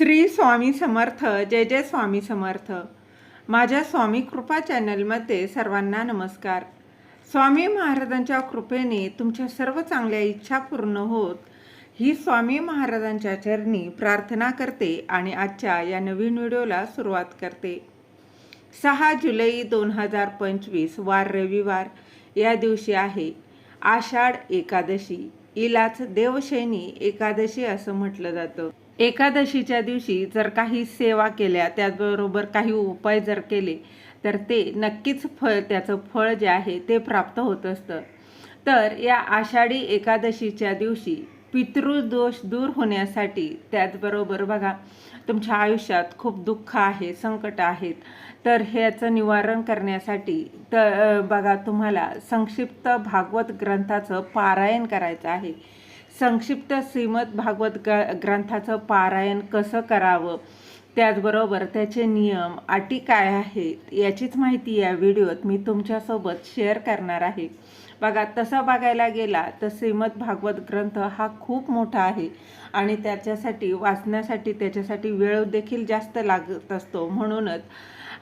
श्री स्वामी समर्थ जय जय स्वामी समर्थ. माझ्या स्वामी कृपा चॅनलमध्ये सर्वांना नमस्कार. स्वामी महाराजांच्या कृपेने तुमच्या सर्व चांगल्या इच्छा पूर्ण होत ही स्वामी महाराजांच्या चरणी प्रार्थना करते आणि आजच्या या नवीन व्हिडिओला सुरुवात करते. सहा जुलै दोन हजार पंचवीस वार रविवार या दिवशी आहे. आषाढ एकादशी इलाच देवशैनी एकादशी असं म्हटलं जातं. एकादशीच्या दिवशी जर काही सेवा केल्या त्याचबरोबर काही उपाय जर केले तर ते नक्कीच फळ त्याचं फळ जे आहे ते प्राप्त होत असतं. तर या आषाढी एकादशीच्या दिवशी पितृदोष दूर होण्यासाठी त्याचबरोबर बघा तुमच्या आयुष्यात खूप दुःख आहे संकट आहेत तर ह्याचं निवारण करण्यासाठी तर बघा तुम्हाला संक्षिप्त भागवत ग्रंथाचं पारायण करायचं आहे. संक्षिप्त श्रीमद भागवत ग ग्रंथाचं पारायण कसं करावं? त्याचबरोबर त्याचे नियम अटी काय आहेत याचीच माहिती या व्हिडिओत मी तुमच्यासोबत शेअर करणार आहे. बघा तसं बघायला गेला तर श्रीमद भागवत ग्रंथ हा खूप मोठा आहे आणि त्याच्यासाठी वाचण्यासाठी त्याच्यासाठी वेळ देखील जास्त लागत असतो. म्हणूनच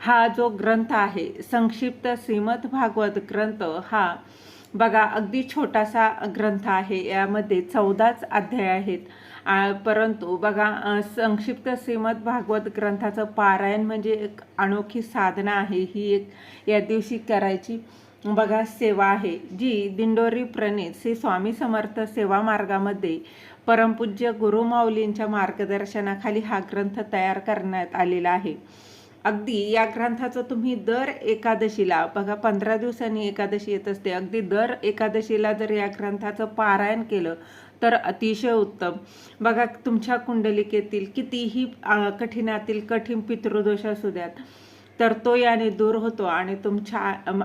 हा जो ग्रंथ आहे संक्षिप्त श्रीमद भागवत ग्रंथ हा बघा अगदी छोटासा ग्रंथ आहे यामध्ये चौदाच अध्याय आहेत. आ, परंतु बघा संक्षिप्त श्रीमद भागवत ग्रंथाचं पारायण म्हणजे एक अनोखी साधना आहे. ही एक या दिवशी करायची बघा सेवा आहे जी दिंडोरी प्रणित श्री स्वामी समर्थ सेवा मार्गामध्ये परमपूज्य गुरुमाऊलींच्या मार्गदर्शनाखाली हा ग्रंथ तयार करण्यात आलेला आहे. अगदी या ग्रंथाचं तुम्ही दर एकादशीला बघा पंधरा दिवसांनी एकादशी येत असते. अगदी दर एकादशीला जर या ग्रंथाचं पारायण केलं तर अतिशय उत्तम. बघा तुमच्या कुंडलिकेतील कितीही कठीणातील कठीण पितृदोष असू द्यात तर तो याने दूर होतो आणि तुमच्या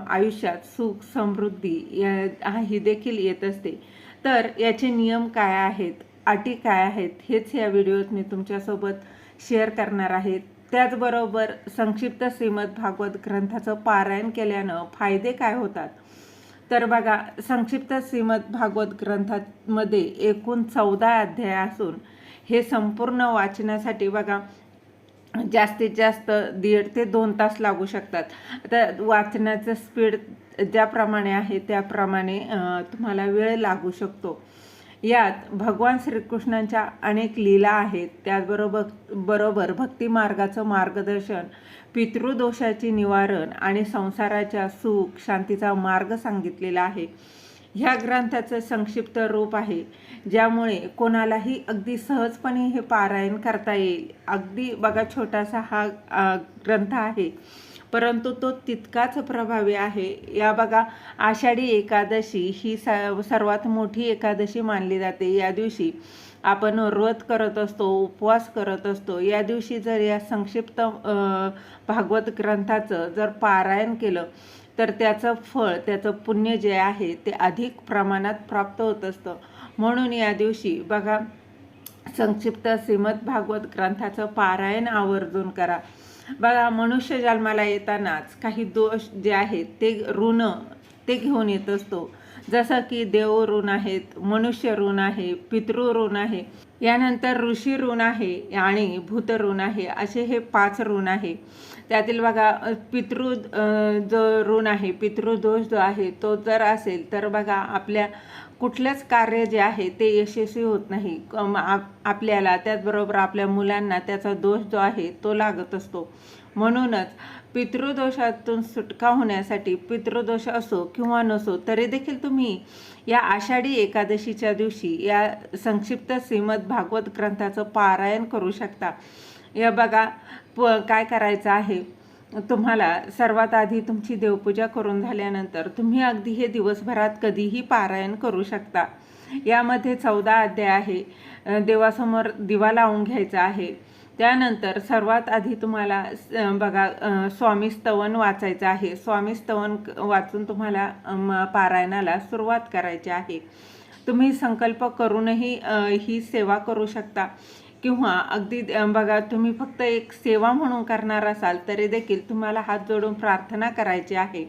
आयुष्यात सुख समृद्धी या ही देखील येत असते. तर याचे नियम काय आहेत? अटी काय आहेत? हेच या व्हिडिओत मी तुमच्यासोबत शेअर करणार आहेत त्याचबरोबर संक्षिप्त श्रीमद भागवत ग्रंथाचं पारायण केल्यानं फायदे काय होतात? तर बघा संक्षिप्त श्रीमद भागवत ग्रंथामध्ये एकूण चौदा अध्याय असून हे संपूर्ण वाचण्यासाठी बघा जास्तीत जास्त दीड ते दोन तास लागू शकतात. तर वाचण्याचं स्पीड ज्याप्रमाणे आहे त्याप्रमाणे तुम्हाला वेळ लागू शकतो. यात भगवान श्रीकृष्णांच्या अनेक लीला आहेत. त्याचबरोबर बरोबर भक्ती मार्गाचं मार्गदर्शन पितृदोषाचे निवारण आणि संसाराच्या सुख शांतीचा मार्ग सांगितलेला आहे. ह्या ग्रंथाचं संक्षिप्त रूप आहे ज्यामुळे कोणालाही अगदी सहजपणे हे पारायण करता येईल. अगदी बघा छोटासा हा ग्रंथ आहे. परंतु तो तितकाच प्रभावी आहे. या बघा आषाढी एकादशी ही स सर्वात मोठी एकादशी मानली जाते. या दिवशी आपण व्रत करत असतो उपवास करत असतो. या दिवशी जर या संक्षिप्त भागवत ग्रंथाचं जर पारायण केलं तर त्याचं फळ त्याचं पुण्य जे आहे ते अधिक प्रमाणात प्राप्त होत असतं. म्हणून या दिवशी बघा संक्षिप्त श्रीमद भागवत ग्रंथाचं पारायण आवर्जून करा. बघा मनुष्य जन्माला येतानाच काही दोष जे आहेत ते ऋण ते घेऊन येत असतो. जसं की देव ऋण आहेत मनुष्य ऋण आहे पितृ ऋण आहे यानंतर ऋषी ऋण आहे आणि भूत ऋण आहे असे हे पाच ऋण आहे. त्यातील बघा पितृ जो ऋण आहे पितृदोष जो आहे तो जर असेल तर बघा आपल्या कुठलंच कार्य जे आहे ते यशस्वी होत नाही. आप- आपल्याला त्याचबरोबर आपल्या मुलांना त्याचा दोष जो आहे तो लागत असतो. म्हणूनच पितृदोषातून सुटका होण्यासाठी पितृदोष असो किंवा नसो तरी देखील तुम्ही या आषाढी एकादशीच्या दिवशी या संक्षिप्त श्रीमद भागवत ग्रंथाचं पारायण करू शकता. या बघा प काय करायचं आहे? तुम्हाला सर्वात आधी तुमची देवपूजा करून झाल्यानंतर तुम्ही अगदी हे दिवसभरात कधीही पारायण करू शकता. यामध्ये चौदा अध्याय आहे. देवासमोर दिवा लावून घ्यायचा आहे. त्यानंतर सर्वात आधी तुम्हाला बघा स्वामी स्तवन वाचायचं आहे. स्वामी स्तवन वाचून तुम्हाला पारायणाला सुरुवात करायची आहे. तुम्ही संकल्प करूनही ही सेवा करू शकता. किंवा अगदी बघा तुम्ही फक्त एक सेवा म्हणून करणार असाल तरी देखील तुम्हाला हात जोडून प्रार्थना करायची आहे.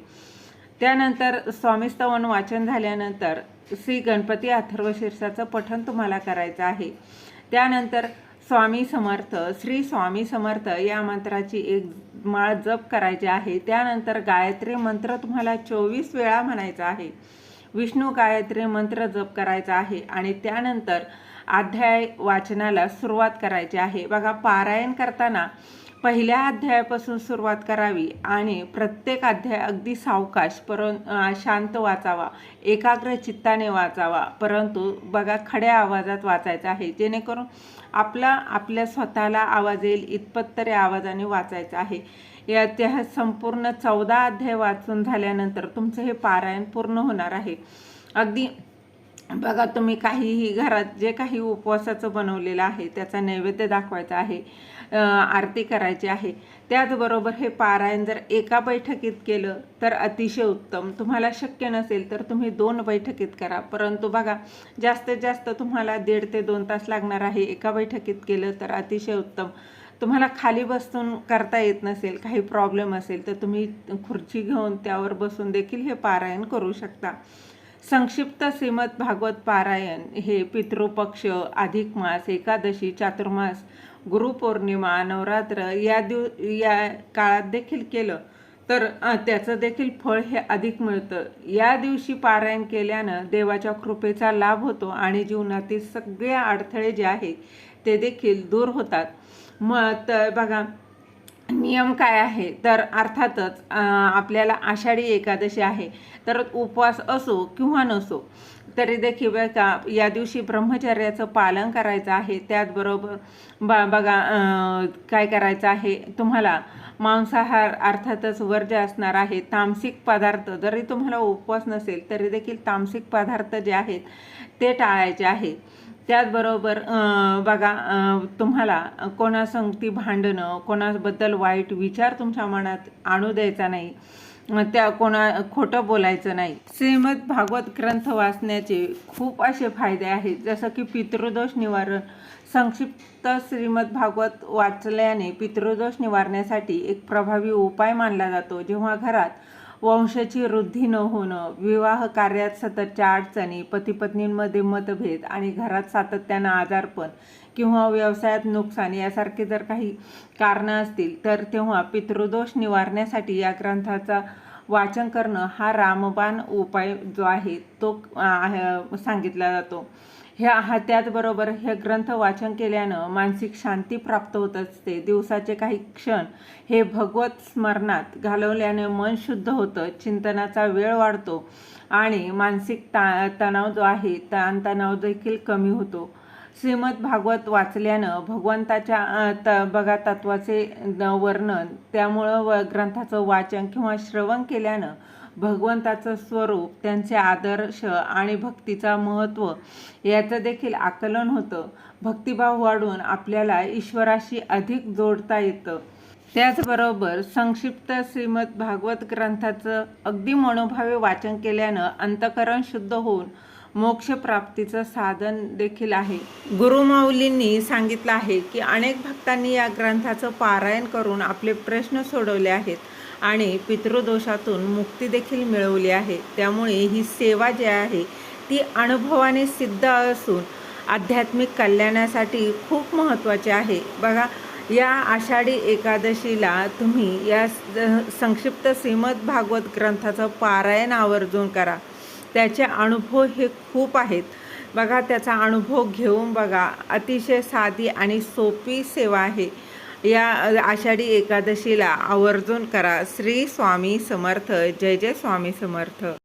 त्यानंतर स्वामीस्तवन वाचन झाल्यानंतर श्री गणपती अथर्व शीर्षाचं पठण तुम्हाला करायचं आहे. त्यानंतर स्वामी समर्थ श्री स्वामी समर्थ या मंत्राची एक माळ जप करायची आहे. त्यानंतर गायत्री मंत्र तुम्हाला चोवीस वेळा म्हणायचा आहे. विष्णू गायत्री मंत्र जप करायचा आहे. आणि त्यानंतर अध्याय वाचनाला सुरुवात करायची आहे. बघा पारायण करताना पहिल्या अध्यायापासून सुरुवात करावी आणि प्रत्येक अध्याय अगदी सावकाश परं शांत वाचावा एकाग्र चित्ताने वाचावा. परंतु बघा खड्या आवाजात वाचायचा आहे. जेणेकरून आपला आपल्या स्वतःला आवाज येईल इतपत तरी आवाजाने वाचायचं आहे. या त्या संपूर्ण चौदा अध्याय वाचून झाल्यानंतर तुमचं हे पारायण पूर्ण होणार आहे. अगदी बघा तुम्ही काहीही घरात जे काही उपवासाचं बनवलेलं आहे त्याचा नैवेद्य दाखवायचा आहे आरती करायची आहे त्याचबरोबर हे पारायण जर एका बैठकीत केलं तर अतिशय उत्तम. तुम्हाला शक्य नसेल तर तुम्ही दोन बैठकीत करा. परंतु बघा जास्तीत जास्त तुम्हाला दीड ते दोन तास लागणार आहे एका बैठकीत केलं तर अतिशय उत्तम. तुम्हाला खाली बसून करता येत नसेल काही प्रॉब्लेम असेल तर तुम्ही खुर्ची घेऊन त्यावर बसून देखील हे पारायण करू शकता. संक्षिप्त श्रीमद भागवत पारायण हे पितृपक्ष अधिक मास एकादशी चातुर्मास गुरुपौर्णिमा नवरात्र या दिव या काळात देखील केलं. तर त्याचं देखील फळ हे अधिक मिळतं. या दिवशी पारायण केल्यानं देवाच्या कृपेचा लाभ होतो आणि जीवनातील सगळे अडथळे जे आहेत ते देखील दूर होतात. मग तर बघा नियम काय आहे? तर अर्थातच आपल्याला आषाढी एकादशी आहे. तर उपवास असो किंवा नसो तरी देखील का या दिवशी ब्रह्मचर्याचं पालन करायचं आहे. त्याचबरोबर बा बघा काय करायचं आहे? तुम्हाला मांसाहार अर्थातच वर्ज्य असणार आहे तामसिक पदार्थ जरी तुम्हाला उपवास नसेल तरी देखील तामसिक पदार्थ जे आहेत ते टाळायचे आहेत. त्याचबरोबर बघा तुम्हाला कोणासंगती भांडणं कोणाबद्दल वाईट विचार तुमच्या मनात आणू द्यायचा नाही त्या कोणा खोटं बोलायचं नाही. श्रीमद भागवत ग्रंथ वाचण्याचे खूप असे फायदे आहेत. जसं की पितृदोष निवारण संक्षिप्त श्रीमद भागवत वाचल्याने पितृदोष निवारण्यासाठी एक प्रभावी उपाय मानला जातो. जेव्हा घरात वंशाची वृद्धी न होणं विवाह कार्यात सततच्या अडचणी पतीपत्नींमध्ये मतभेद आणि घरात सातत्यानं आजारपण किंवा व्यवसायात नुकसान यासारखे जर काही कारणं असतील तर तेव्हा पितृदोष निवारण्यासाठी या ग्रंथाचा वाचन करणं हा रामबाण उपाय जो आहे तो सांगितला जातो. ह्या हा त्याचबरोबर हे ग्रंथ वाचन केल्यानं मानसिक शांती प्राप्त होत असते. दिवसाचे काही क्षण हे भगवत स्मरणात घालवल्याने मन शुद्ध होतं चिंतनाचा वेळ वाढतो आणि मानसिक ता तणाव जो आहे ताणतणाव देखील कमी होतो. श्रीमद भागवत वाचल्यानं भगवंताच्या त बघा तत्वाचे वर्णन त्यामुळं व ग्रंथाचं वाचन किंवा श्रवण केल्यानं भगवंताचं स्वरूप त्यांचे आदर्श आणि भक्तीचा महत्त्व याचं देखील आकलन होतं. भक्तिभाव वाढून आपल्याला ईश्वराशी अधिक जोडता येतं. त्याचबरोबर संक्षिप्त श्रीमद भागवत ग्रंथाचं अगदी मनोभावे वाचन केल्यानं अंतकरण शुद्ध होऊन मोक्षप्राप्तीचं साधन देखील आहे. गुरुमाऊलींनी सांगितलं आहे की अनेक भक्तांनी या ग्रंथाचं पारायण करून आपले प्रश्न सोडवले आहेत. आणि पितृदोषातून मुक्ती देखील मिळवली आहे. त्यामुळे ही सेवा जी आहे ती अनुभवाने सिद्ध असून आध्यात्मिक कल्याणासाठी खूप महत्त्वाचे आहे. बघा या आषाढी एकादशीला तुम्ही या संक्षिप्त श्रीमद भागवत ग्रंथाचं पारायण आवर्जून करा. त्याचे अनुभव हे खूप आहेत. बघा त्याचा अनुभव घेऊन बघा. अतिशय साधी आणि सोपी सेवा आहे. या आषाढी एकादशीला आवर्जून करा. श्री स्वामी समर्थ. जय जय स्वामी समर्थ.